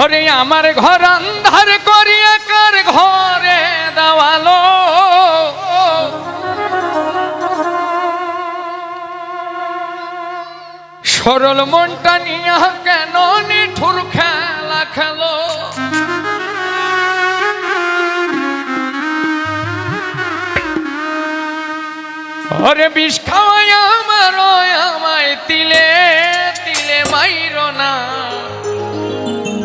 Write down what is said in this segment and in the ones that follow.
ওরে আমার ঘর আন্ধার করিয়া কার ঘরে দেওয়ালো? সরল মনটা নিয়া কেন নিঠুর খেলা খেলো? ওরে বিষ খাওয়াই আমার আমায় তিলে।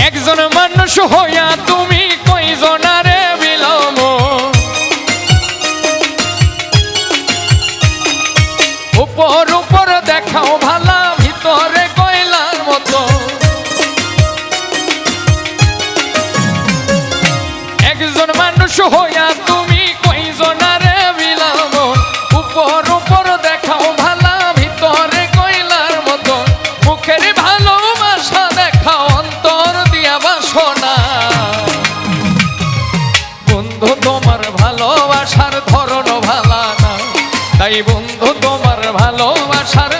একজন মানুষ হইয়া তুমি কইজনারে বিলম উপর উপর দেখাও ভালা ভিতরে ভালোবাসার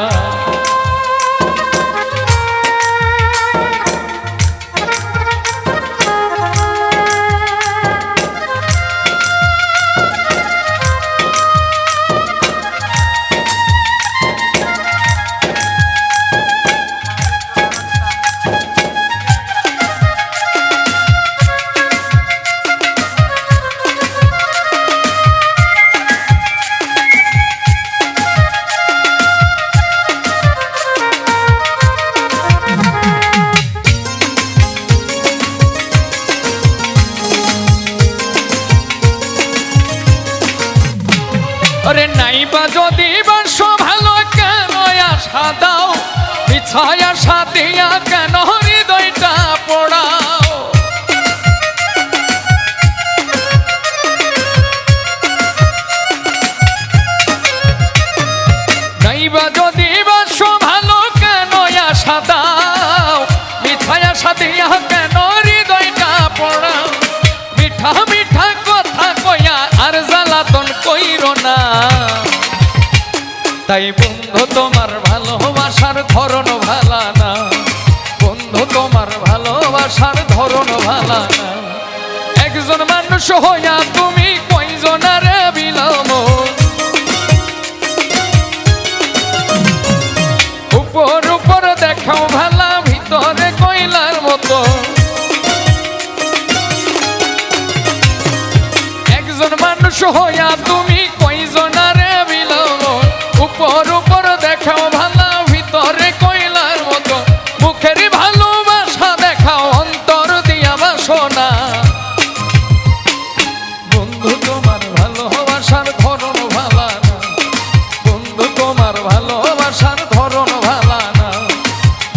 আশা দাও, বিছায় আশা দিয়া কেন হৃদয়টা পড়াও? নাইবা যদি বাস ভালো, কেন আশা দাও? মিঠাই আশা দিয়া কেন হৃদয়টা পড়াও? মিঠা মিঠা কথা কইয়া আর জ্বালাতন কইর না। তাই বন্ধু, তোমার ভালোবাসার ধরন ভালা না। বন্ধু, তোমার ভালোবাসার ধরন ভালা না। একজন মানুষ হইয়া তুমি কইজনারে বিলাম? উপর উপর দেখাও ভালা, ভিতরে কইলার মতো। একজন মানুষ হইয়া তুমি উপর উপর দেখাও ভালা ভিতরে কয়লার মতো। মুখের ভালোবাসা দেখাও অন্তর দিয়া বাসনা। বন্ধু, তোমার ভালোবাসার ধরন ভালা না। বন্ধু, তোমার ভালোবাসার ধরন ভালা না।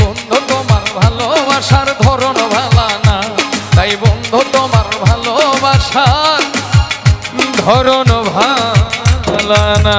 বন্ধু, তোমার ভালোবাসার ধরন ভালা না। তাই বন্ধু, তোমার ভালোবাসার ধরন ভালা না।